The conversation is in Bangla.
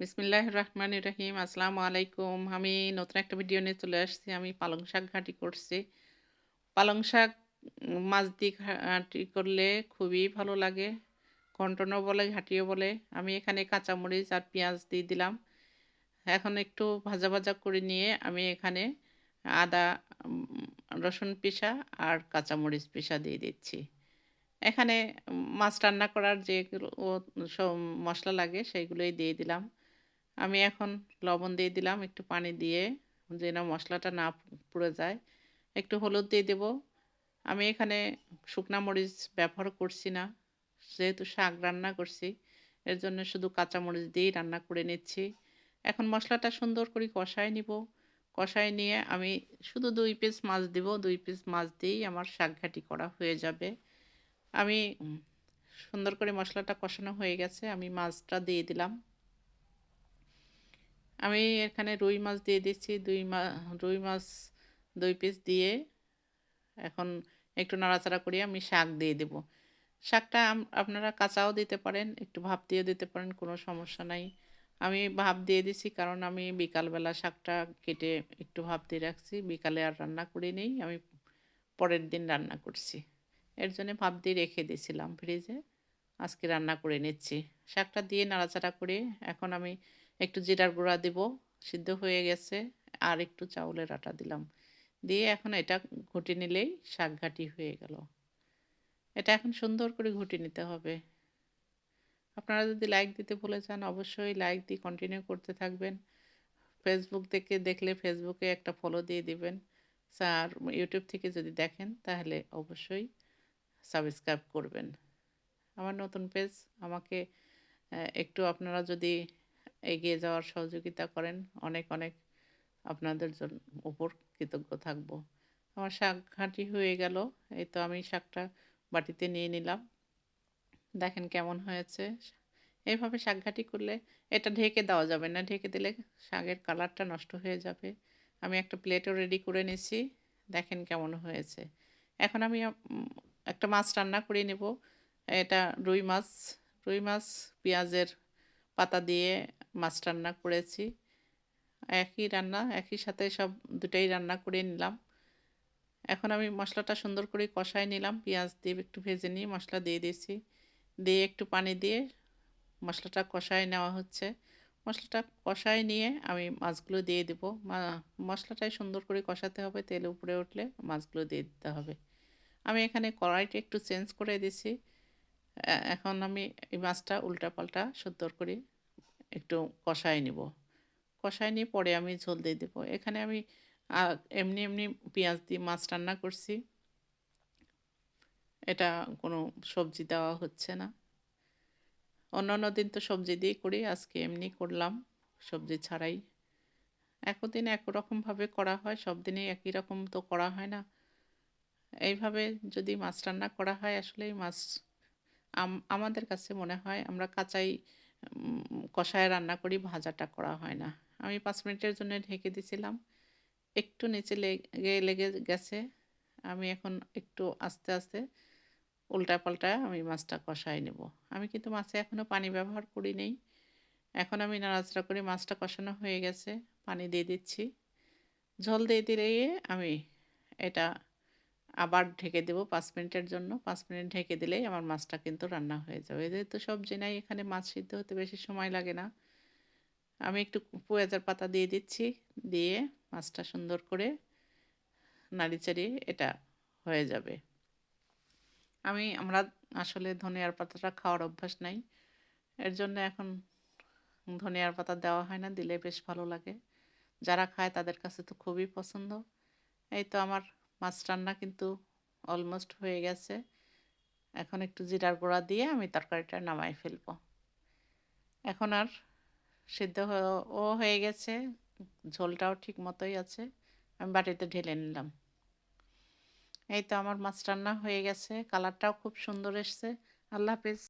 বিসমিল্লাহ রহমান রহিম। আসসালামু আলাইকুম। আমি নতুন একটা ভিডিও নিয়ে চলে আসছি। আমি পালং শাক ঘাঁটি করছি। পালং শাক, মাছ দিয়ে ঘাঁটি করলে খুবই ভালো লাগে। কন্টনও বলে, ঘাঁটিও বলে। আমি এখানে কাঁচামরিচ আর পেঁয়াজ দিয়ে দিলাম। এখন একটু ভাজা ভাজা করে নিয়ে আমি এখানে আদা রসুন পিসা আর কাঁচামরিচ পিসা দিয়ে দিচ্ছি। এখানে মাছ রান্না করার সব মশলা লাগে, সেইগুলোই দিয়ে দিলাম। আমি এখন লবণ দিয়ে দিলাম, একটু পানি দিয়ে যেন মশলাটা না পুড়ে যায়। একটু হলুদ দিয়ে দেব। আমি এখানে শুকনা মরিচ ব্যবহার করছি না, যেহেতু শাক রান্না করছি, এর জন্য শুধু কাঁচা মরিচ দিয়েই রান্না করে নিচ্ছি। এখন মশলাটা সুন্দর করে কষায় নিব। কষায় নিয়ে আমি শুধু দুই পিস মাছ দিব, দুই পিস মাছ দিয়েই আমার শাক ঘাটি করা হয়ে যাবে। আমি সুন্দর করে মশলাটা কষানো হয়ে গেছে, আমি মাছটা দিয়ে দিলাম। আমি এখানে রুই মাছ দিয়ে দিচ্ছি, দুই মা, রুই মাছ দুই পিস দিয়ে এখন একটু নাড়াচাড়া করিয়ে আমি শাক দিয়ে দেব। শাকটা আপনারা কাঁচাও দিতে পারেন, একটু ভাপ দিয়ে দিতে পারেন, কোনো সমস্যা নাই। আমি ভাপ দিয়ে দিছি কারণ আমি বিকালবেলা শাকটা কেটে একটু ভাপ দিয়ে রাখছি, বিকালে আর রান্না করি নেই, আমি পরের দিন রান্না করছি। এর জন্য ভাপ দিয়ে রেখে দিয়েছিলাম ফ্রিজে, আজকে রান্না করে নিচ্ছি। শাকটা দিয়ে নাড়াচাড়া করে এখন আমি একটু জিরার গুঁড়া দিব, সিদ্ধ হয়ে গেছে, আর একটু চাউলের আটা দিলাম। দিয়ে এখন এটা ঘুটে নিলেই শাক ঘাটি হয়ে গেল। এটা এখন সুন্দর করে ঘুটে নিতে হবে। আপনারা যদি লাইক দিতে ভুলে যান, অবশ্যই লাইক দিয়ে কন্টিনিউ করতে থাকবেন। ফেসবুক থেকে দেখলে ফেসবুকে একটা ফলো দিয়ে দিবেন। আর ইউটিউব থেকে যদি দেখেন, তাহলে অবশ্যই সাবস্ক্রাইব করবেন। আমার নতুন পেজ আমাকে একটু আপনারা যদি এগিয়ে যাওয়ার সহযোগিতা করেন। অনেক অনেক আপনাদের জন্য উপর কৃতজ্ঞ থাকব। আমার শাক ঘাঁটি হয়ে গেল। এই তো আমি শাকটা বাটিতে নিয়ে নিলাম। দেখেন কেমন হয়েছে। এইভাবে শাক ঘাঁটি করলে এটা ঢেকে দেওয়া যাবে না। ঢেকে দিলে শাকের কালারটা নষ্ট হয়ে যাবে। আমি একটা প্লেটও রেডি করে নিছি। দেখেন কেমন হয়েছে। এখন আমি, একটা মাছ রান্না করে নেব। এটা রুই মাছ। রুই মাছ, পেঁয়াজের পাতা দিয়ে মাছ রান্না করেছি। একই রান্না, একই সাথে সব দুটাই রান্না করে নিলাম। এখন আমি মশলাটা সুন্দর করে কষায় নিলাম। পেঁয়াজ দিয়ে একটু ভেজে নিয়ে মশলা দিয়ে দিয়েছি। দিয়ে একটু পানি দিয়ে মশলাটা কষায় নেওয়া হচ্ছে। মশলাটা কষায় নিয়ে আমি মাছগুলো দিয়ে দেব। মশলাটাই সুন্দর করে কষাতে হবে, তেল উপরে উঠলে মাছগুলো দিয়ে দিতে হবে। আমি এখানে কড়াইটা একটু চেঞ্জ করে দিছি এখন আমি এই মাছটা উল্টা পাল্টা সুন্দর করে একটু কষায় নিব। কষায় নিয়ে পরে আমি ঝোল দিয়ে দেবো। এখানে আমি এমনি এমনি পেঁয়াজ দিয়ে মাছ রান্না করছি। এটা কোনো সবজি দেওয়া হচ্ছে না। অন্য অন্য দিন তো সবজি দিয়েই করি, আজকে এমনি করলাম সবজি ছাড়াই। একদিন একরকমভাবে করা হয়, সব দিনেই একই রকম তো করা হয় না। এইভাবে যদি মাছ রান্না করা হয় আসলে মাছ আমাদের কাছে মনে হয় আমরা কাঁচাই কষায় রান্না করি, ভাজাটা করা হয় না। আমি পাঁচ মিনিটের জন্য ঢেকে দিছিলাম। একটু নিচে লেগে লেগে গেছে। আমি এখন একটু আস্তে আস্তে উল্টা পাল্টা আমি মাছটা কষাই নেব। আমি কিন্তু মাছে এখনও পানি ব্যবহার করি নেই। এখন আমি নাড়াচাড়া করে মাছটা কষানো হয়ে গেছে। পানি দিয়ে দিচ্ছি। ঝোল দিয়ে দিলে আমি এটা আবার ঢেকে দেবো পাঁচ মিনিটের জন্য। পাঁচ মিনিট ঢেকে দিলেই আমার মাছটা কিন্তু রান্না হয়ে যাবে। যেহেতু সবজি নাই এখানে মাছ সিদ্ধ হতে বেশি সময় লাগে না। আমি একটু পেঁয়াজের পাতা দিয়ে দিচ্ছি, দিয়ে মাছটা সুন্দর করে নাড়ি চাড়িয়ে এটা হয়ে যাবে। আমি, আমরা আসলে ধনিয়ার পাতাটা খাওয়ার অভ্যাস নাই। এর জন্য এখন ধনিয়ার পাতা দেওয়া হয় না, দিলে বেশ ভালো লাগে। যারা খায় তাদের কাছে তো খুবই পছন্দ। এই তো আমার মাছ রান্না কিন্তু অলমোস্ট হয়ে গেছে। এখন একটু জিরার গুঁড়া দিয়ে আমি তরকারিটা নামাই ফেলব। এখন আর সিদ্ধ ও হয়ে গেছে, ঝোলটাও ঠিক মতোই আছে, আমি বাটিতে ঢেলে নিলাম। এই তো আমার মাছ রান্না হয়ে গেছে, কালারটাও খুব সুন্দর এসছে। আল্লাহ হাফিজ।